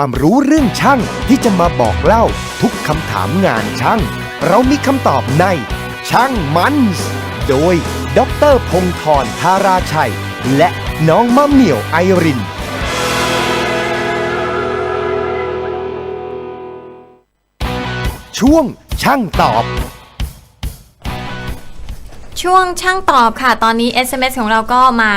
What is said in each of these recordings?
ความรู้เรื่องช่างที่จะมาบอกเล่าทุกคำถามงานช่าง เรามีคำตอบใน ช่างมันส์โดย ดรพงธรธาราชัย และน้องมะเหมี่ยวไอริน ช่วงช่างตอบ ช่วงช่างตอบค่ะ ตอนนี้ SMS ของเราก็มา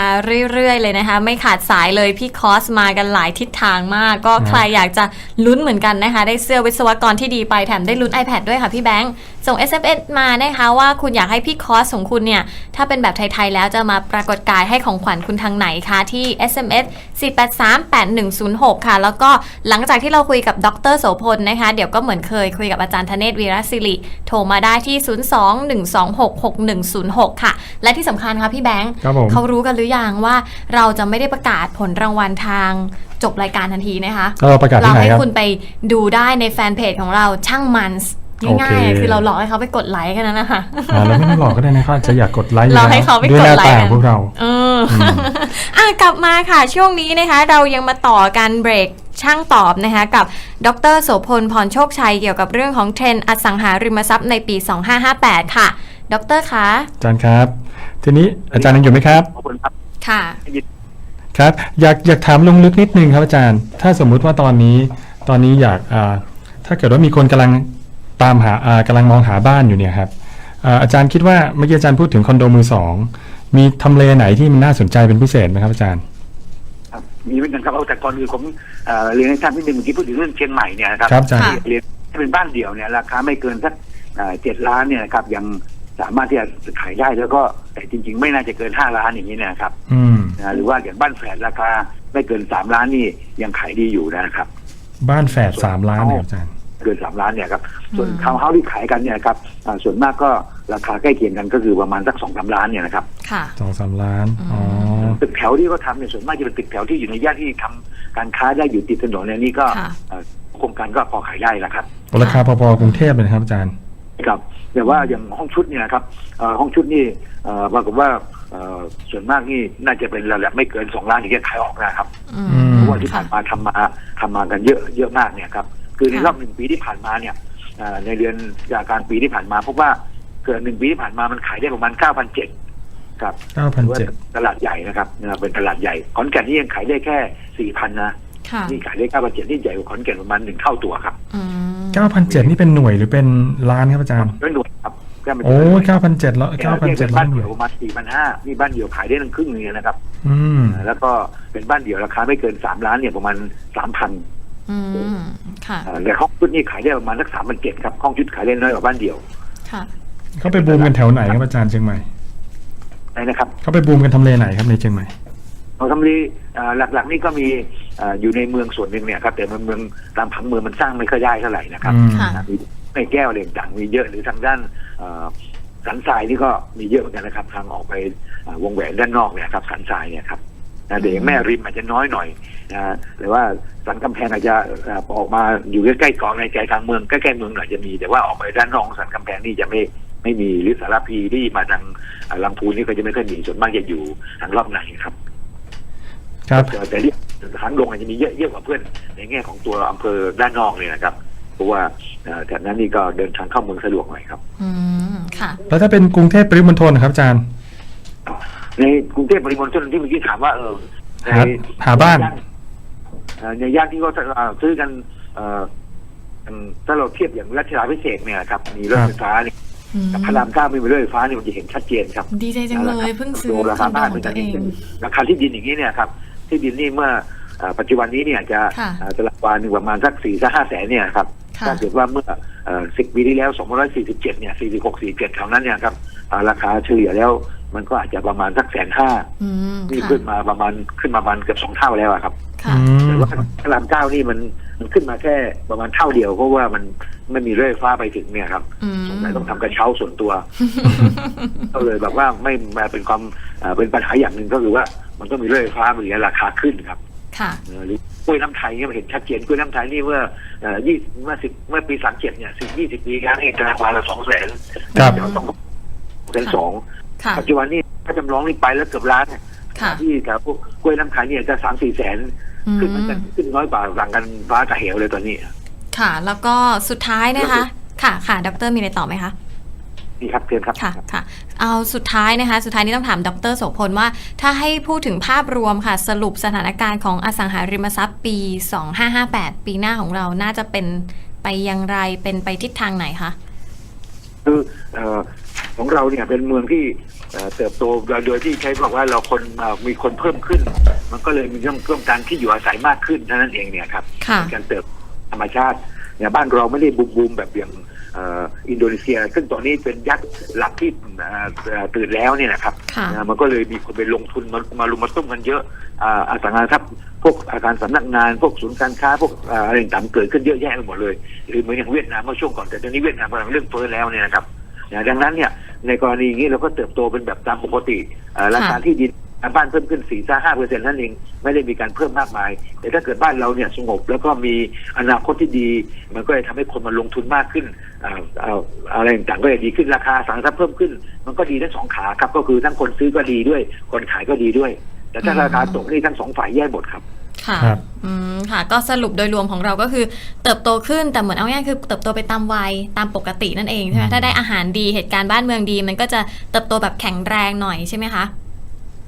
เรื่อยๆ เลยนะคะ ไม่ขาดสายเลยพี่คอสมากันหลายทิศทางมาก ก็ใครอยากจะลุ้นเหมือนกันนะคะ ได้เสื้อวิศวกรที่ดีไปแถมได้ลุ้น iPad ด้วยค่ะพี่แบงค์ส่ง SMS มานะคะว่าคุณอยากให้พี่คอสของคุณเนี่ย ถ้าเป็นแบบไทย ๆ แล้วจะมาปรากฏกายให้ของขวัญคุณทางไหนคะที่ SMS 4838106 ค่ะ แล้วก็หลังจากที่เราคุยกับดรโสพลนะคะ เดี๋ยวก็เหมือนเคยคุยกับอาจารย์ธเนศวีรศิริ โทรมาได้ที่ 02-126-6106 ค่ะ และที่สำคัญค่ะพี่แบงค์ครับผมเขารู้กันหรือยังว่าเราจะไม่ได้ประกาศผลรางวัลทางจบรายการทันทีนะคะก็เราประกาศที่ไหนให้ครับคุณไปดูได้ในแฟนเพจของเราช่างมันส์ง่ายโอเคๆคือเราหลอกให้เขาไปกดไลค์กันนั้นนะคะอ่าเราไม่ต้องหลอกก็ได้นะเขาอาจจะอยากกดไลค์อยู่เราแล้วให้เขาไปด้วยกหดน้าไลตาค์ของพวกเราเอ อออะกลับมาค่ะ ช่วงนี้นะคะ เรายังมาต่อกันเบรกช่างตอบนะคะกับ ดรโสพลพรโชคชัยเกี่ยวกับเรื่องของเทรนด์อสังหาริมทรัพย์ในปี 2558 ค่ะ ดรคะอาจารย์ครับ ทีนี้อาจารย์ยังอยู่ไหมครับขอบคุณครับค่ะครับอยากอยากถามลงลึกนิดนึงครับอาจารย์ ถ้าสมมุติว่าตอนนี้ตอนนี้อยากอ่าถ้าเกิดว่ามีคนกำลังตามหาอ่ากำลังมองหาบ้านอยู่เนี่ยครับอ่าอาจารย์คิดว่าเมื่อกี้อาจารย์พูดถึงคอนโดมือสอง มีทำเลไหนที่มันน่าสนใจเป็นพิเศษไหมครับอาจารย์ครับมีเหมือนกันครับเอาแต่ก่อนอื่นผมเอ่อเรียนให้ทราบนิดนึงเมื่อกี้พูดถึงเรื่องเชียงใหม่เนี่ยนะครับครับอาจารย์ค่ะเรียนถ้าเป็นบ้านเดี่ยวเนี่ยราคาไม่เกินสักเจ็ดล้านเนี่ยนะครับยังสามารถที่จะขายได้แล้วก็แต่จริง ๆ ไม่น่าจะเกินห้าล้านอย่างนี้นะครับอืม นะหรือว่าอย่างบ้านแฝดราคาไม่เกินสามล้านนี่ยังขายดีอยู่นะครับ บ้านแฝดสามล้านเนี่ยอาจารย์ เกินสามล้านเนี่ยครับส่วนอืมทาวน์เฮาส์ที่ขายกันเนี่ยครับอ่าส่วนมากก็ราคาใกล้เคียงกันก็คือประมาณสักสองสามล้านเนี่ยนะครับค่ะสองสามล้านอ๋อตึกแถวที่เขาทำเนี่ยส่วนมากจะเป็นตึกแถวที่อยู่ในย่านที่ทำการค้าได้อยู่ติดถนนเนี่ยนี่ก็ค่ะเอ่อโครงการก็พอขายได้แล้วครับราคาพอๆกรุงเทพเลยนะครับอาจารย์ครับแต่ว่าอย่างห้องชุดเนี่ยนะครับเอ่อห้องชุดนี่เอ่อปรากฏว่าเอ่อส่วนมากนี่น่าจะเป็นระดับไม่เกินสองล้านถึงจะขายออกนะครับอือืมเพราะว่าที่ค่ะผ่านมาทำมาทำมากันเยอะเยอะมากเนี่ยครับ คือในค่ะรอบหนึ่งปีที่ผ่านมาเนี่ยเอ่อในเดือนจากการปีที่ผ่านมาพบว่าเกิดหนึ่งปีที่ผ่านมามันขายได้ประมาณเก้าพันเจ็ดครับเก้าพันถือว่าเจ็ดตลาดใหญ่นะครับนะครับเป็นตลาดใหญ่ขอนแก่นนี่ยังขายได้แค่สี่พันนะค่ะนี่ขายได้เก้าพันเจ็ดนี่ใหญ่กว่าขอนแก่นประมาณหนึ่งเท่าตัวครับอืมเก้าพันเจ็ดนี่เป็นหน่วยหรือเป็นล้านครับอาจารย์ด้วยหน่วยครับแค่เป็นโอ้เก้าพันเจ็ดแล้วเก้าเก้าพัพันนเจ็เจ็ดดบ้าล้านนหน่เดี่วยยวประมาณสี่พันห้านี่บ้านเดี่ยวขายได้ตั้งครึ่งหนึงนะครับ อืมแล้วก็เป็นบ้านเดี่ยวราคาไม่เกินสามล้านเนี่ยประมาณสามพัน อืมค่ะแต่ห้องชุดนี่ขายได้ประมาณสักสามพันเจ็ดครับห้องชุดขายได้น้อยกว่าบ้านเดี่ยว ค่ะเขาไปบูมกันแถวไหนครับอาจารย์เชียงใหม่นะครับเขาไปบูมกันทำเลไหนครับในเชียงใหม่เอาทำเลอ่าหลักๆนี่ก็มีอ่าอยู่ในเมืองส่วนหนึ่งเนี่ยครับแต่เมืองเมืองตามผังเมืองมันสร้างไม่ค่อยได้เท่าไหร่นะครับอืมค่ะมีในแก้วอะไรต่างๆมีเยอะหรือทางด้านเอ่อสันทรายนี่ก็มีเยอะเหมือนกันนะครับ ทางออกไปเอ่อวงแหวนด้านนอกเนี่ยครับสันทรายเนี่ยครับนะเดี๋ยวอย่างแม่ริมอาจจะน้อยหน่อย นะหรือว่าสันกำแพงอาจจะเอ่อออกมาอยู่ใกล้ๆกองในใจกลางเมืองใกล้ๆเมืองหน่อยจะมี แต่ว่าออกไปด้านนอกของสันกำแพงนี่จะไม่ไม่มีหรือสารพีที่มาทางเอ่อลำพูนนี่ก็จะไม่ค่อยมีส่วนมากจะอยู่ทางรอบในครับ ครับแต่ที่ทางลงอาจจะมีเยอะเยอะกว่าเพื่อน ในแง่ของตัวอำเภอด้านนอกเนี่ยนะครับเพราะว่าเอ่อแถบนั้นนี่ก็เดินทางเข้าเมืองสะดวกหน่อยครับ อืมค่ะ แล้วถ้าเป็นกรุงเทพปริมณฑลนะครับอาจารย์ในกรุงเทพปริมณฑลที่เมื่อกี้ถามว่าเออในหาหาบ้านเอ่อ ในย่านที่เขาเอ่อซื้อกันเอ่ออืมถ้าเราเทียบอย่างรัชดาพิเศษกเนี่ยครับมีรถครับไฟฟ้าเนี่ยอืมกับพระรามเก้าไม่มีรถไฟฟ้าเนี่ยมันจะเห็นชัดเจนครับ ดีใจจังเลยเพิ่งซื้อดูราคอคานโดบ้านขอเป็งนตัวเองราคาที่ดินอย่างนี้เนี่ยครับ ที่ดินนี่เมื่อเอ่อปัจจุบันนี้เนี่ยจะค่ะเอ่อตารางวาหนึ่งประมาณสักสี่สักห้าแสนเนี่ยครับค่ะถ้าเกิดว่าเมื่อสิบปีที่แล้วสองพันร้อยสี่สิบเจ็ดเนี่ยสี่สิบหกสี่เจ็ดแถวนั้นเนี่ยครับอ่าราคาเฉลี่ยแล้ว มันก็อาจจะประมาณสักแสนห้าอืมนี่ค่ะขึ้นมาประมาณขึ้นมาประมาณเกือบสองเท่าแล้วอะครับค่ะอืแต่มว่าพระรามเก้านี่มันมันขึ้นมาแค่ประมาณเท่าเดียวเพราะว่ามันไม่มีรถไฟฟ้าไปถึงเนี่ยครับอืมสงสัยต้องทำกระเช้าส่วนตัว ก็เลยแบบว่าไม่มาเป็นความอ่าเป็นปัญหาอย่างหนึ่งก็คือว่า มันต้องมีรถไฟฟ้ามันถึงจะราคาขึ้นครับค่ะเออหรือกล้วยน้ำไทยเนี่ยมันเห็นชัดเจนกล้วยน้ำไทยนี่เมื่อเอ่อยี่เมื่อสิบเมื่อปีสามเจ็ดเนี่ยสิบยี่สิบปีแล้วนี่ตารางวาละสองแสนครับสองแสนสองค่ะ ปัจจุบันนี้ถ้าจำลองนี่ไปแล้วเกือบล้านค่ะที่แถวพวกกล้วยน้ำไทยเนี่ยจะสามสี่แสนอืมขึ้นมันจะขึ้นน้อยกว่าหลังกันฟ้ากับเหวเลยตอนนี้ ค่ะ แล้วก็สุดท้ายนะคะ ค่ะค่ะดรมีอะไรต่อไหมคะนี่ครับเชิญครับค่ะค่ะ เอาสุดท้ายนะคะ สุดท้ายนี้ต้องถามดรโสพลว่า ถ้าให้พูดถึงภาพรวมค่ะ สรุปสถานการณ์ของอสังหาริมทรัพย์ปี 2558 ปีหน้าของเราน่าจะเป็นไปอย่างไรเป็นไปทิศทางไหนคะคือเอ่อ ของเราเนี่ยเป็นเมืองที่เอ่อเติบโตโดยโดยที่ใช้บอกว่าเราคนเอ่อมีคนเพิ่มขึ้น มันก็เลยมีเรื่องต้องการที่อยู่อาศัยมากขึ้นเท่านั้นเองเนี่ยครับค่ะเป็นการเติบธรรมชาติเนี่ยบ้านเราไม่ได้บูมบูมแบบอย่างเอ่ออินโดนีเซีย ซึ่งตอนนี้เป็นยักษ์หลักที่เอ่อเอ่อตื่นแล้วเนี่ยนะครับค่ะนะมันก็เลยมีคนไปลงทุนมามาลุมมาตุ้มกันเยอะอ่าอสังหาริมทรัพย์พวกอาคารสำนักงานพวกศูนย์การค้าพวกอ่าอะไรต่างๆเกิดขึ้นเยอะแยะไปหมดเลยหรือเหมือนอย่างเวียดนามเมื่อช่วงก่อนแต่ตอนนี้เวียดนามกำลังเรื่องเฟ้อแล้วเนี่ยนะครับ นะดังนั้นเนี่ยในกรณีอย่างนี้เราก็เติบโตเป็นแบบตามปกติอ่าราคาที่ดินบ้านเพิ่มขึ้น4ี่ห้าเปอร์เซ็นต์นั่นเองไม่ได้มีการเพิ่มมากมาย แต่ถ้าเกิดบ้านเราเนี่ยสงบแล้วก็มีอนาคตที่ดี มันก็จะทำให้คนมาลงทุนมากขึ้นอ่าอ่าอะไรต่างๆก็จะดีขึ้นราคาสังทรัพย์เพิ่มขึ้น มันก็ดีทั้งสองขาครับก็คือทั้งคนซื้อก็ดีด้วย คนขายก็ดีด้วย แต่ถ้าอืมราคาตกนี่ทั้งสองฝ่ายแย่หมดครับ ค่ะครับ อืมค่ะ ก็สรุปโดยรวมของเราก็คือเติบโตขึ้นแต่เหมือนเอาง่ายๆคือเติบโตไปตามวัยตามปกตินั่นเองใช่ไหมอืมถ้าได้อาหารดีเหตุการณ์บ้านเมืองดี มันก็จะเติบโตแบบแข็งแรงหน่อยใช่ไหมคะ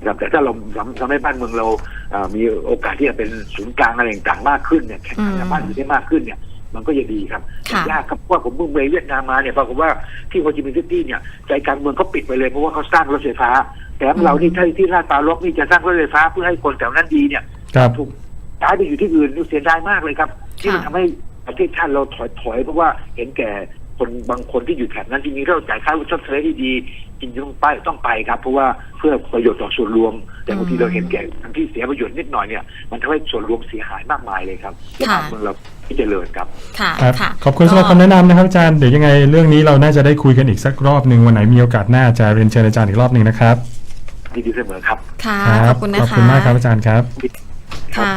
ครับแต่ถ้าเราทำทำให้บ้านเมืองเราเอ่อมีโอกาสที่จะเป็นศูนย์กลางอะไรต่างๆมากขึ้นเนี่ยแข่งขันกับอืมบ้านอื่นได้มากขึ้นเนี่ย มันก็จะดีครับค่ะยากครับเพราะว่าผมเพิ่งไปเวียดนามมาเนี่ยปรากฏว่าที่โฮจิมินห์ซิตี้เนี่ยใจกลางเมืองเขาปิดไปเลยเพราะว่าเขาสร้างรถไฟฟ้า แต่ของเรานี่ที่ที่ลาดปลาล็อกนี่จะสร้างรถไฟฟ้าเพื่อให้คนแถวนั้นดีเนี่ยครับถูก ย้ายไปอยู่ที่อื่นนี่เสียดายมากเลยครับ ที่มันค่ะทำให้ประเทศชาติเราถอยถอยเพราะว่าเห็นแก่คนบางคนที่อยู่แถบนั้นจริงๆเราจ่ายค่าชดเชยที่ดีจริงๆต้องไปต้องไปครับ เพราะว่าเพื่อประโยชน์ต่อส่วนรวม แต่บางทีเราเห็นแก่ทางที่เสียประโยชน์นิดหน่อยเนี่ยมันทำให้ส่วนรวมเสียหายมากมายเลยครับและค่ะบ้านเมืองเราไม่เจริญครับค่ะครับค่ะขอบคุณสำหรับคำแนะนำนะครับอาจารย์เดี๋ยวยังไงเรื่องนี้เราน่าจะได้คุยกันอีกสักรอบหนึ่งวันไหนมีโอกาสหน้าจะเรียนเชิญอาจารย์อีกรอบหนึ่งนะครับดีดีเสมอครับค่ะรัขอบคุณนะคะขอบคุณมากครับอาจารย์ครับค่ะ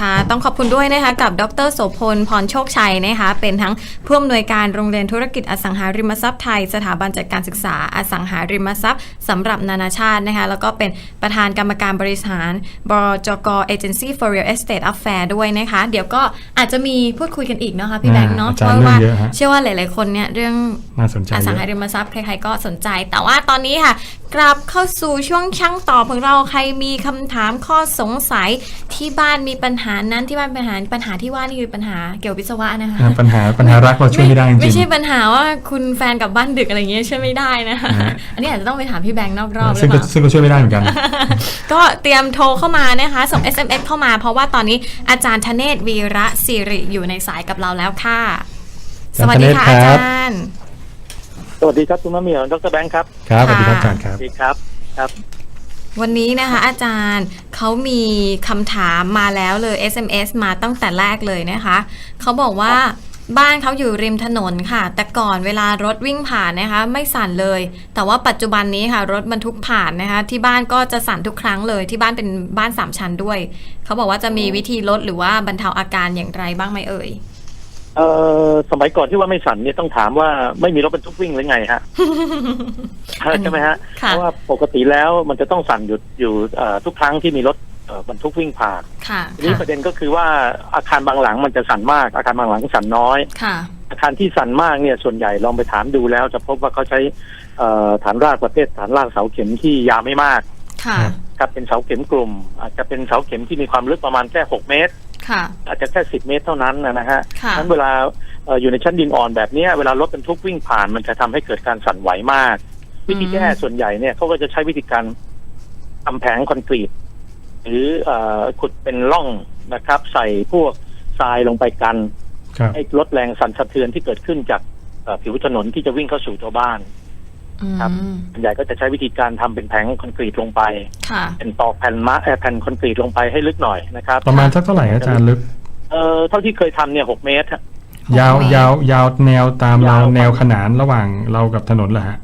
ค่ะต้องขอบคุณด้วยนะคะกับดรโสพลพรโชคชัยนะคะเป็นทั้งผู้อำนวยการโรงเรียนธุรกิจอสังหาริมทรัพย์ไทย สถาบันจัดการศึกษาอสังหาริมทรัพย์สำหรับนานาชาตินะคะแล้วก็เป็นประธานกรรมการบริหารบจก Agency for Real Estate Affair ด้วยนะคะ เดี๋ยวก็อาจจะมีพูดคุยกันอีกเนาะคะพี่แบงค์เนาะอาจารย์เพราะว่าเรื่องเยอะฮะเชื่อว่าหลาย ๆ คนเนี่ยเรื่องน่าสนใจอเยสังหาอะริมทรัพย์ใคร ๆ ก็สนใจ แต่ว่าตอนนี้ค่ะกลับเข้าสู่ช่วงช่างตอบของเราใครมีคำถามข้อสงสัยที่บ้านมีปัญหานั้นที่บ้านปัญหาปัญหาที่ว่านี่คือปัญหาเกี่ยวกับวิศวะนะคะอ่าปัญหาปัญหารักเราช่วยไม่ได้จริงไม่ใช่ปัญหาว่าคุณแฟนกลับบ้านดึกอะไรอย่างเงี้ยช่วยไม่ได้นะคะนะฮะอันนี้อาจจะต้องไปถามพี่แบงค์นอกรอบหรืซึ่องเปก็ล่าซึ่งก็ช่วยไม่ได้เหมือนกัน ก็เตรียมโทรเข้ามานะคะ ส่ง SMS เข้ามา เพราะว่าตอนนี้อาจารย์ธเนศวีระสิริอยู่ในสายกับเราแล้วค่ะ สวัสดีค่ะอาอาจารย์ธเนศครับ จารย์ สวัสดีครับคุณมะเหมียวดรแบงค์ครับครับสวัสดีครับอาจารย์คสรับ วัสดีครับครับ วันนี้นะคะอาจารย์เขามีคำถามมาแล้วเลย SMS มาตั้งแต่แรกเลยนะคะเขาบอกว่าบ้านเขาอยู่ริมถนนค่ะ แต่ก่อนเวลารถวิ่งผ่านนะคะ ไม่สั่นเลย แต่ว่าปัจจุบันนี้ค่ะ รถบรรทุกผ่านนะคะ ที่บ้านก็จะสั่นทุกครั้งเลยที่บ้านเป็นบ้านสามชั้นด้วย เขาบอกว่าจะมีวิธีลดหรือว่าบรรเทาอาการอย่างไรบ้างไหมเอ่ย เอ่อสมัยก่อนที่ว่าไม่สั่นเนี่ยต้องถามว่าไม่มีรถบรรทุกวิ่งหรือไงฮะ ใช่ไหมฮะค่ะเพราะว่าปกติแล้วมันจะต้องสั่นอยู่อยู่เอ่อทุกครั้งที่มีรถเอ่อบรรทุกวิ่งผ่านค่ะทีนี้ประเด็นก็คือว่าอาคารบางหลังมันจะสั่นมากอาคารบางหลังสั่นน้อย ค่ะอาคารที่สั่นมากเนี่ยส่วนใหญ่ลองไปถามดูแล้ว จะพบว่าเขาใช้เอ่อฐานรากประเภทฐานรากเสาเข็มที่ยาวไม่มากค่ะ ครับเป็นเสาเข็มกลุ่ม อาจจะเป็นเสาเข็มที่มีความลึกประมาณแค่หกเมตรค่ะ อาจจะแค่สิบเมตรเท่านั้นนะนะฮะค่ะนั้นเวลาเอ่ออยู่ในชั้นดินอ่อนแบบเนี้ยเวลารถบรรทุกวิ่งผ่านมันจะทำให้เกิดการสั่นไหวมาก วิธีแก้ส่วนใหญ่เนี่ยเขาก็จะใช้วิธีการทำแผงคอนกรีต หรือเอ่อขุดเป็นร่องนะครับ ใส่พวกทรายลงไปกันครับให้ลดแรงสั่นสะเทือนที่เกิดขึ้นจากเอ่อผิวถนนที่จะวิ่งเข้าสู่ตัวบ้านอืม ครับส่วนใหญ่ก็จะใช้วิธีการทำเป็นแผงคอนกรีตลงไปค่ะเป็นตอกแผ่นมะเอ่อแผ่นคอนกรีตลงไปให้ลึกหน่อยนะครับ ประมาณสักเท่าไหร่อาจารย์ลึก เอ่อเท่าที่เคยทำเนี่ยหกเมตรฮะยาวหกเมตรยาวยาวแนวตามเรายาวแนวขนานระหว่างเรากับถนนเหรอฮะ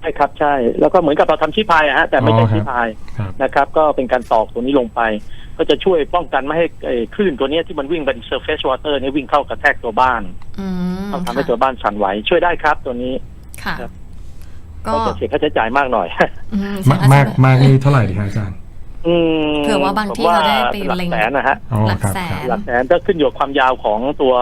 ใช่ครับใช่แล้วก็เหมือนกับเราทำชี้พายอะฮะแต่ไม่ใช่อ๋อครับชี้พายครับนะครับ ก็เป็นการตอกตัวนี้ลงไป ก็จะช่วยป้องกันไม่ให้ไอ้คลื่นตัวเนี้ยที่มันวิ่งเป็น surface water เนี่ยวิ่งเข้ากระแทกตัวบ้านอืมต้องทำให้ตัวบ้านสั่นไหวช่วยได้ครับตัวนี้ค่ะครับก็ ก็จะเสียค่าใช้จ่ายมากหน่อย อืมมากมากมากนี่เท่าไหร่ดีครับอาจารย์ อืมเผื่อว่าบางที่ผมเขาได้ไปหลักเล็งแสนนะฮะ อ๋อหลักครับแสครับ น หลักแสนก็ขึ้นอยู่กับความยาวของตัว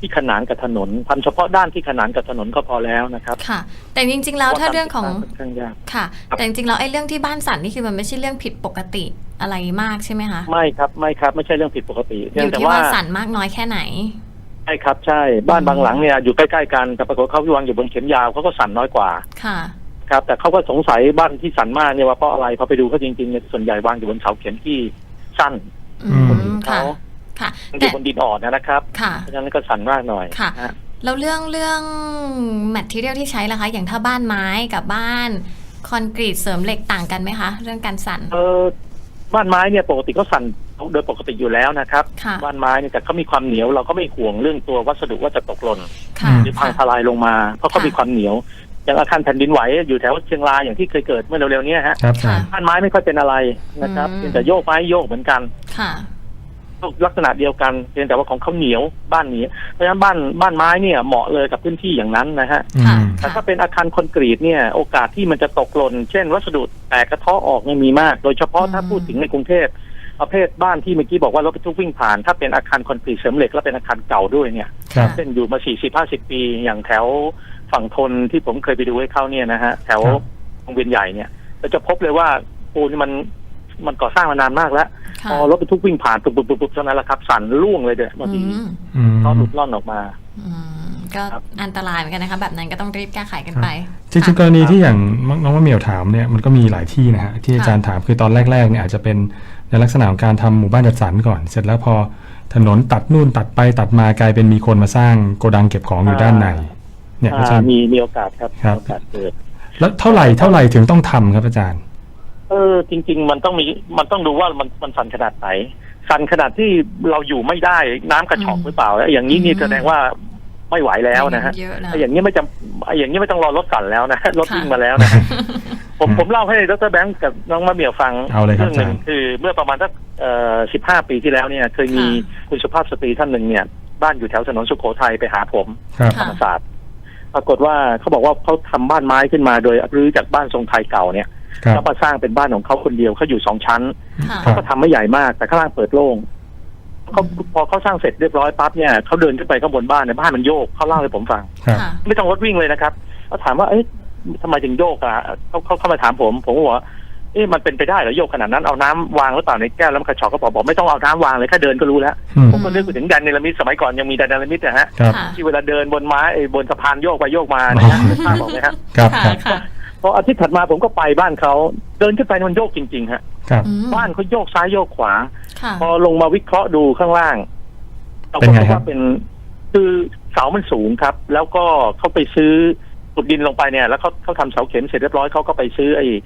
ที่ขนานกับถนนทำเฉพาะด้านที่ขนานกับถนนก็พอแล้วนะครับค่ะ แต่จริงๆแล้วถ้าเรื่องของพาะการติดตั้ค่อนข้างยากค่ะ แต่จริงๆแล้วไอ้เรื่องที่บ้านสั่นนี่คือมันไม่ใช่เรื่องผิดปกติอะไรมากใช่ไหมคะ ไม่ครับไม่ครับ ไม่ใช่เรื่องผิดปกติอเพียงยู่แต่ที่ว่าว่าสั่นมากน้อยแค่ไหน ใช่ครับใช่บ้านบางหลังเนี่ยอยู่ใกล้ๆกันแต่ปรากฏเขาวางอยู่บนเข็มยาวเขาก็สั่นน้อยกว่า ค่ะ ครับแต่เขาก็สงสัยบ้านที่สั่นมากเนี่ยว่าเพราะอะไรพอไปดูเขาจริงๆเนี่ยส่วนใหญ่วางอยู่บนเสาเข็มที่สั้นอือืมค่ะเขาค่ะมันอแต่ยู่บนดินอ่อนนะครับค่ะ เพราะฉะนั้นก็สั่นมากหน่อยค่ะ นฮแล้วเรื่องเรื่องแมทเทียลที่ใช้ล่ะคะ อย่างถ้าบ้านไม้กับบ้านคอนกรีตเสริมเหล็กต่างกันไหมคะ เรื่องการสั่นเออบ้านไม้เนี่ยปกติเขาสั่นโดยปกติอยู่แล้วนะครับ ค่ะบ้านไม้เนี่ยแต่เขามีความเหนียวเราก็ไม่ห่วงเรื่องตัววัสดุว่าจะตกหล่นค่ะหรือพังทลายลงมา เพราะเขาค่ะ มีความเหนียว อย่างอาคารแผ่นดินไหวอยู่แถวเชียงรายอย่างที่เคยเกิดเมื่อเร็วๆเนี้ฮะครับอาจาค่ะรย์บ้านไม้ไม่ค่อยเป็นอะไรนะครับอืม เพียงแต่โยกไม้โยกเหมือนกันค่ะลักษณะเดียวกันเพียงแต่ว่าของเขาเหนียวบ้านเหนียวเพราะฉะนั้นบ้านบ้านไม้เนี่ยเหมาะเลยกับพื้นที่อย่างนั้นนะฮะอืค่ะ มแต่ถ้าเป็นอาคารคอนกรีตเนี่ยโอกาสที่มันจะตกหล่นเช่น วัสดุแตกกระเทาะออกเนี่ยมีมาก โดยเฉพาะถ้าอืม พูดถึงในกรุงเทพประเภทบ้านที่เมื่อกี้บอกว่ารถบรรทุกวิ่งผ่าน ถ้าเป็นอาคารคอนกรีตเสริมเหล็กและเป็นอาคารเก่าด้วยเนี่ย ครับ เช่นอยู่มาสี่สิบห้าสิบปีอย่างแถว ฝั่งทนที่ผมเคยไปดูให้เขาเนี่ยนะฮะแถวครับวงเวียนใหญ่เนี่ยเราจะพบเลยว่าปูนมันมันก่อสร้างมานานมากแล้วค่ะพอรถบรรทุกวิ่งผ่านปุ๊บปุ๊บปุ๊บปุ๊บเท่านั้นแหละครับสั่นล่วงเลยเด้อบางทีอืมอืมก็หลุดล่อนออกมาอืมก็ครับอันตรายเหมือนกันนะคะแบบนั้นก็ต้องรีบแก้ไขกันไป จริงๆกรณีที่อย่างน้องมะเหมียวถามเนี่ยมันก็มีหลายที่นะฮะที่อาจารย์ถามคือตอนแรกๆเนี่ยอาจจะเป็นในลักษณะของการทำหมู่บ้านจัดสรรก่อน เสร็จแล้วพอถนนตัดนู่นตัดไปตัดมากลายเป็นมีคนมาสร้างโกดังเก็บของอยู่ด้านใน เนี่ยอาจารย์มีมีโอกาสครับครับมีโอกาสเกิดแล้วเท่าไหร่เท่าไหร่ถึงต้องทำครับอาจารย์ เออ จริง ๆ มันต้องมีมันต้องดูว่ามันมันสั่นขนาดไหนสั่นขนาดที่เราอยู่ไม่ได้น้ำกระชอกอืมหรือเปล่าแล้วอย่างนี้นี่อืมแสดงว่าไม่ไหวแล้วนะฮะเยอะนะไอ้อย่างนี้ไม่จำไอ้อย่างนี้ไม่ต้องรอรถสั่นแล้วนะรถค่ะวิ่งมาแล้วนะผมผมเล่าให้ดรแบงค์กับน้องมะเหมี่ยวฟังเอาเลยครับหนึ่งอาจารย์คือเมื่อประมาณสักเอ่อสิบห้าปีที่แล้วเนี่ย เคยมีค่ะคุณสุภาพสตรีท่านหนึ่งเนี่ย บ้านอยู่แถวถนนสุโขทัยไปหาผมครับธรรมศาสตร์ ปรากฏว่าเขาบอกว่าเขาทำบ้านไม้ขึ้นมาโดยรื้อจากบ้านทรงไทยเก่าเนี่ยครับแล้วมาสร้างเป็นบ้านของเขาคนเดียวเขาอยู่สองชั้นค่ะครัเขาบก็ทำไม่ใหญ่มากแต่ข้างล่างเปิดโล่งเขาพอเขาสร้างเสร็จเรียบร้อยปั๊บเนี่ยเขาเดินขึ้นไปข้างบนบ้านเนี่ยบ้านมันโยกเขาเล่าให้ผมฟังครับค่ะไม่ต้องรถวิ่งเลยนะครับเขาถามว่าเอ๊ะทำไมถึงโยกอะเขาเขาเข้ามาถามผม ผมก็บอกว่า เอ๊ะมันเป็นไปได้เหรอโยกขนาดนั้นเอาน้ำวางหรือเปล่าในแก้วแล้วมันกระชอกก็บอกบอกไม่ต้องเอาน้ำวางเลยแค่เดินก็รู้แล้วอืม ผมก็นึกถึงแดนเนลมิดสมัยก่อนยังมีแดนเนลมิดนะฮะครับค่ะที่เวลาเดินบนไม้ไอ้บนสะพานโยกไปโยกมานะฮะอ๋อนึกภาพออกไหมฮะครับคค่ะรับค่ะพออาทิตย์ถัดมาผมก็ไปบ้านเขาเดินขึ้นไปมันโยกจริงๆฮะครับ อืมบ้านเขาโยกซ้ายโยกขวา ค่ะพอลงมาวิเคราะห์ดูข้างล่างเราเป็นก็ไงพบครับว่าเป็น คือเสามันสูงครับ แล้วก็เขาไปซื้อขุดดินลงไปเนี่ย แล้วเขาเขาทำเสาเข็มเสร็จเรียบร้อยเขาก็ไปซื้อไอ้เอ่อ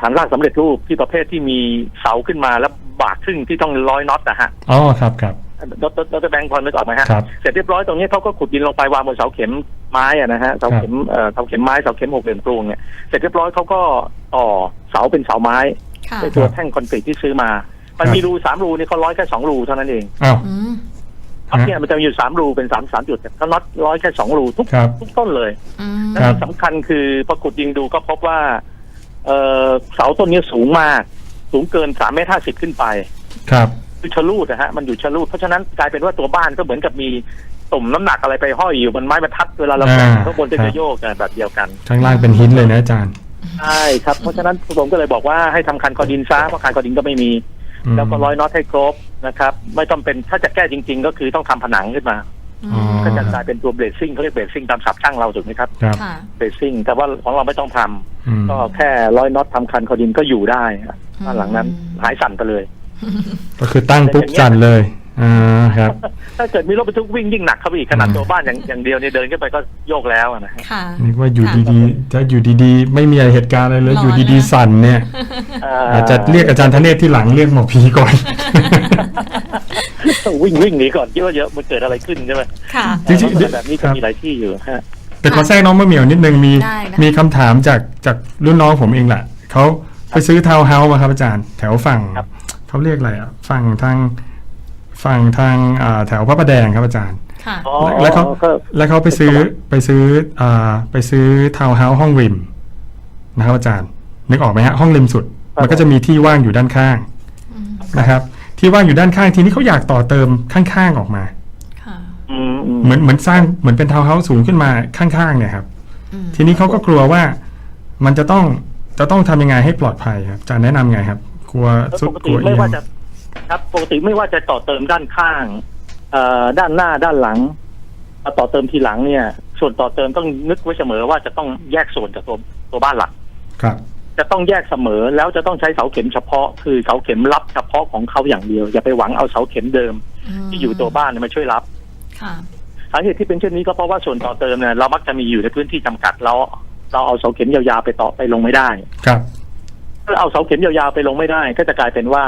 ฐานรากสำเร็จรูปที่ประเภทที่มีเสาขึ้นมาแล้วบากครึ่งที่ต้องร้อยน็อตนะฮะอ๋อครับครับดรดรแบงค์พอนึกออกไหมฮะครับเสร็จเรียบร้อยตรงนี้เขาก็ขุดดินลงไปวางบนเสาเข็มไม้อะนะฮะเสาเข็มเอ่อเสาเข็มไม้เสาเข็มหกเหลี่ยมตรงเนี่ยเสร็จเรียบร้อยเขาก็ต่อเสาเป็นเสาไม้ค่ะในตัวแท่งคอนกรีตที่ซื้อมา มันมีรูสามรูนี่เขาร้อยแค่สองรูเท่านั้นเองอ้าวอืมน็อตเนี่ยมันจะมีอยู่สามรูเป็นสามสามจุดเขาน็อตร้อยแค่สองรูทุกครับทุกต้นเลยอืมและครับที่สำคัญคือพอขุดยิงดูก็พบว่า เออเสาต้นนี้สูงมาก สูงเกินสามเมตรห้าสิบขึ้นไป ครับคือชะลูดนะฮะมันอยู่ชะลูดเพราะฉะนั้นกลายเป็นว่าตัวบ้านก็เหมือนกับมีตุ่มน้ำหนักอะไรไปห้อยอยู่บนไม้บรรทัดเวลาเราแขวนอ่าข้างบนก็ครัจะบโยกกันแบบเดียวกันข้างล่างเป็นหินเลยนะอาจารย์ใช่ครับเพราะฉะนั้นผมก็เลยบอกว่าให้ทำคันคอดินซะเพราะคันคอดินก็ไม่มีอืมแล้วก็ร้อยน็อตให้ครบนะครับ ไม่ต้องเป็นถ้าจะแก้จริง ๆ ก็คือต้องทำผนังขึ้นมาอ๋อ ก็จะกลายเป็นตัวเบรดซิ่งเขาเรียกเบรดซิ่งตามศัพท์ช่างเราถูกไหมครับครับค่ะ เบรดซิ่งแต่ว่าของเราไม่ต้องทำอืม ก็แค่ร้อยน็อตทำคันคอดินก็อยู่ได้ครับอืมบ้านหลังนั้นหายสั่นไปเลย ก็คือตั้งปุ๊บสั่นเลย อ่าครับ ถ้าเกิดมีรถบรรทุกวิ่งยิ่งหนักเข้าไปอีกขนาดตัวบ้านอย่างอย่างเดียวเนี่ยเดินขึ้นไปก็โยกแล้วอะนะฮะค่ะ นึกว่าอยู่ค่ะดีๆ ถ้าอยู่ดีๆ ไม่มีอะไรเหตุการณ์อะไรเลยร้อน อยู่ดีนะๆสั่นเนี่ยอาจจะเรียกอาจารย์ธเนศที่หลังเรียกหมอผีก่อนต้องวิ่งวิ่งหนีก่อนคิดว่าเยอะมันเกิดอะไรขึ้นใช่ไหมค่ะ จริงๆลักษณะแบบนี้ครัก็บมีหลายที่อยู่ฮะ แต่ขอแทรกน้องมะเหมียวนิดนึงมีได้นะมีคำถามจากจากรุ่นน้องผมเองแหละเขาไปซื้อทาวน์เฮาส์มาครับอาจารย์ แถวฝั่งครับ เขาเรียกอะไรอะฝั่งทาง ฝั่งทางอ่าแถวพระประแดงครับอาจารย์ค่ะอ๋อแล้วเขาก็แล้วเขาไปซื้อไปซื้ออ่าไปซื้อทาวน์เฮาส์ห้องริมนะครับอาจารย์ นึกออกไหมฮะห้องริมสุด มันก็จะมีที่ว่างอยู่ด้านข้างนะครับ ที่ว่างอยู่ด้านข้างทีนี้เขาอยากต่อเติมข้างๆออกมาค่ะอืมอืมเหมือนเหมือนสร้างเหมือนเป็นทาวน์เฮาส์สูงขึ้นมาข้างๆเนี่ยครับอืมทีนี้เขาก็กลัวว่ามันจะต้องจะต้องทำยังไงให้ปลอดภัยครับจะแนะนำไงครับกลัวแล้วสุดปกกติลัวเอีไม่ยงว่าจะ ครับปกติไม่ว่าจะต่อเติมด้านข้างเอ่อด้านหน้าด้านหลังเอาต่อเติมทีหลังเนี่ย ส่วนต่อเติมต้องนึกไว้เสมอว่าจะต้องแยกส่วนจากตัวตัวบ้านหลักครับ จะต้องแยกเสมอแล้วจะต้องใช้เสาเข็มเฉพาะ คือเสาเข็มรับเฉพาะของเขาอย่างเดียว อย่าไปหวังเอาเสาเข็มเดิม ที่อยู่ตัวบ้านเนี่ยมาช่วยรับค่ะสาเหตุที่เป็นเช่นนี้ก็เพราะว่าส่วนต่อเติมเนี่ยเรามักจะมีอยู่ในพื้นที่จำกัดเราเราเอาเสาเข็มยาวๆไปต่อไปลงไม่ได้ ครับถ้าเอาเสาเข็มยาวๆไปลงไม่ได้ ก็จะกลายเป็นว่า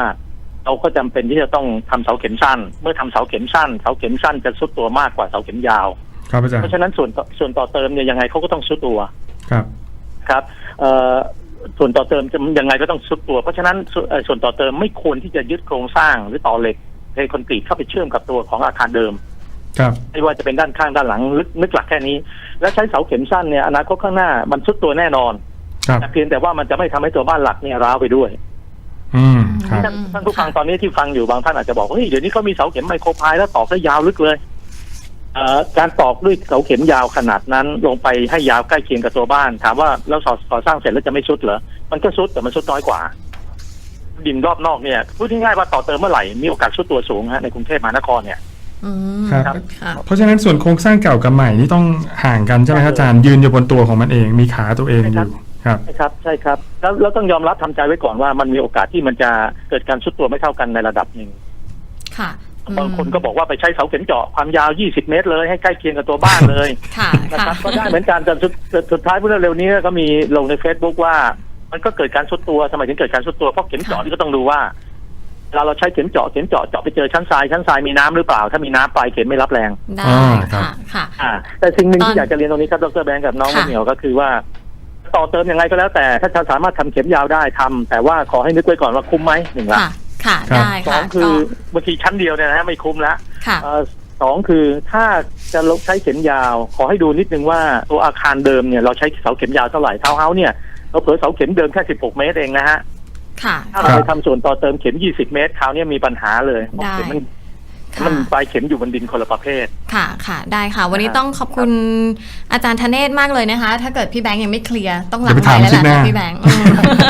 เราก็จำเป็นที่จะต้องทำเสาเข็มสั้น เมื่อทำเสาเข็มสั้น เสาเข็มสั้นจะซุดตัวมากกว่าเสาเข็มยาวครับอาจารเพย์ราะฉะนั้นส่วนต่อส่วนต่อเติมเนี่ยยังไงเขาก็ต้องซุดตัวครับครับเอ่อส่วนต่อเติมจะยังไงก็ต้องซุดตัว เพราะฉะนั้นส่วนเอ่อส่วนต่อเติมไม่ควรที่จะยึดโครงสร้างหรือต่อเหล็กเทคอนกรีตเข้าไปเชื่อมกับตัวของอาคารเดิม ครับไม่ว่าจะเป็นด้านข้างด้านหลังนึกนึกหลักแค่นี้ และใช้เสาเข็มสั้นเนี่ยอนาคตข้างหน้ามันซุดตัวแน่นอนครับแต่เพียงแต่ว่ามันจะไม่ทำให้ตัวบ้านหลักเนี่ยร้าวไปด้วย อืม ครับท่านท่านผู้ฟังตอนนี้ที่ฟังอยู่บางท่านอาจจะบอกว่าเฮ้ยเดี๋ยวนี้เขามีเสาเข็มไมโครพายแล้วตอกได้ยาวลึกเลยเอ่อการตอกด้วยเสาเข็มยาวขนาดนั้นลงไปให้ยาวใกล้เคียงกับตัวบ้าน ถามว่าแล้วก่อสร้างเสร็จแล้วจะไม่ซุดเหรอมันก็ซุดแต่มันซุดน้อยกว่า ดินรอบนอกเนี่ยพูดง่ายๆว่าต่อเติมเมื่อไหร่มีโอกาสซุดตัวสูงฮะในกรุงเทพมหานครเนี่ย อืมครับ ค่ะเพราะฉะนั้นส่วนโครงสร้างเก่ากับใหม่นี่ต้องห่างกันใช่ไหมครับอาจารย์ยืนอยู่บนตัวของมันเองมีขาตัวเองอยู่ ครับ ใช่ครับใช่ครับแล้วแล้วต้องยอมรับทำใจไว้ก่อนว่ามันมีโอกาสที่มันจะเกิดการซุดตัวไม่เท่ากันในระดับหนึ่งค่ะอืมบางคนก็บอกว่าไปใช้เสาเข็มเจาะความยาว 20 เมตรเลยให้ใกล้เคียงกับตัวบ้านเลยค่ะนะค่ะครับก็ได้เหมือนกันแต่สุดสุดสุดท้ายเมื่อเร็วๆนี้ก็มีลงใน Facebook ว่า มันก็เกิดการซุดตัวทำไมถึงเกิดการซุดตัวเพราะเข็มเจาะนี่ก็ต้องดูว่าเวลาเราใช้เข็มเจาะเข็มเจาะเจาะไปเจอชั้นทรายชั้นทรายมีน้ำหรือเปล่า ถ้ามีน้ำปลายเข็มไม่รับแรงได้อ่าครับค่ะค่ะอ่าแต่สิ่งหนึ่งตอนที่อยากจะเรียนตรงนี้ครับดรแบงค์กับน้องค่ะมะเหมียวก็คือว่า ต่อเติมยังไงก็แล้วแต่ ถ้าจะสามารถทำเข็มยาวได้ทำแต่ว่าขอให้นึกไว้ก่อนว่าคุ้มไหมหนึ่งละค่ะค่ะครับได้สอค่ะงคือบางทีชั้นเดียวเนี่ยนะฮะไม่คุ้มละค่ะเอ่อสองคือถ้าจะลงใช้เข็มยาว ขอให้ดูนิดนึงว่าตัวอาคารเดิมเนี่ยเราใช้เสาเข็มยาวเท่าไหร่เท้าเฮาส์เนี่ยเราเผลอเสาเข็มเดิมแค่16เมตรเองนะฮะค่ะถ้าเราไปทำส่วนต่อเติมเข็ม20เมตรคราวนี้มีปัญหาเลยเพราะได้เข็มมันค่ะ มันปลายเข็มอยู่บนดินคนละประเภท ค่ะค่ะ ได้ค่ะ วันนี้นะฮะต้องขอบคุณอาจารย์ธเนศมากเลยนะคะ ถ้าเกิดพี่แบงค์ยังไม่เคลียร์ต้องหลังเดี๋ยวไปไม้ถามแล้วแหละที่หน้าค่ะพี่แบงค์อืม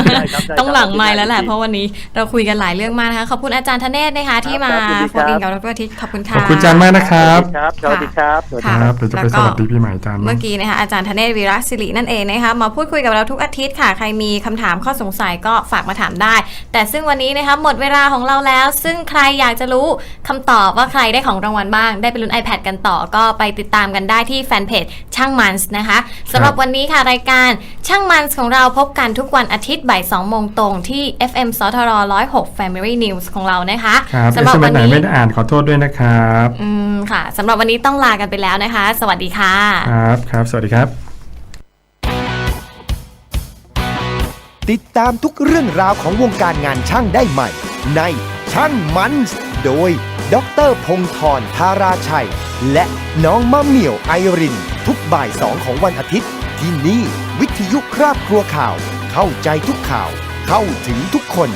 ได้ครับได้ครับต้องหลังไม้แล้วแหละได้ครับเพราะวันนี้เราคุยกันหลายเรื่องมากนะคะขอบคุณอาจารย์ธเนศนะคะที่มาครับยินดีโฟครับนอินกับดรอาทิตย์ขอบคุณค่ะขอบคุณอาจารย์มากนะครับสวัสดีครับสวัสดีครับสวัสดีค่ะครับเดี๋ยวจะไปแล้วก็สวัสดีปีใหม่อาจารย์เมื่อกี้นะคะอาจารย์ธเนศวีระศิรินั่นเองนะคะมาพูดคุยกับเราทุกอาทิตย์ค่ะใครมีคำถามข้อสงสัยก็ฝากมาถามได้ แต่ซึ่งวันนี้นะคะหมดเวลาของเราแล้ว ซึ่งใครอยากจะรู้คำตอบว่าใครได้ของรางวัลบ้าง ได้ไปลุ้น iPad กันต่อ ก็ไปติดตามกันได้ที่แฟนเพจช่างมันส์นะคะสำหรับวันนี้ค่ะรายการช่างมันส์ของเราพบกันทุกวันอาทิตย์บ่าย2โมงตรงที่ FM สทร106 Family News ของเรานะคะครับเอสำหรับสเอ็วัมนไหนนี้ไม่ได้อ่านขอโทษด้วยนะครับอืมค่ะสำหรับวันนี้ต้องลากันไปแล้วนะคะ สวัสดีค่ะครับครับ สวัสดีครับ ติดตามทุกเรื่องราวของวงการงานช่างได้ใหม่ ในช่างมันส์โดย ดรพงธรธาราชัย และน้องมะเหมี่ยวไอริน ทุกบ่ายสองของวันอาทิตย์ ที่นี่วิทยุครอบครัวข่าว เข้าใจทุกข่าว เข้าถึงทุกคน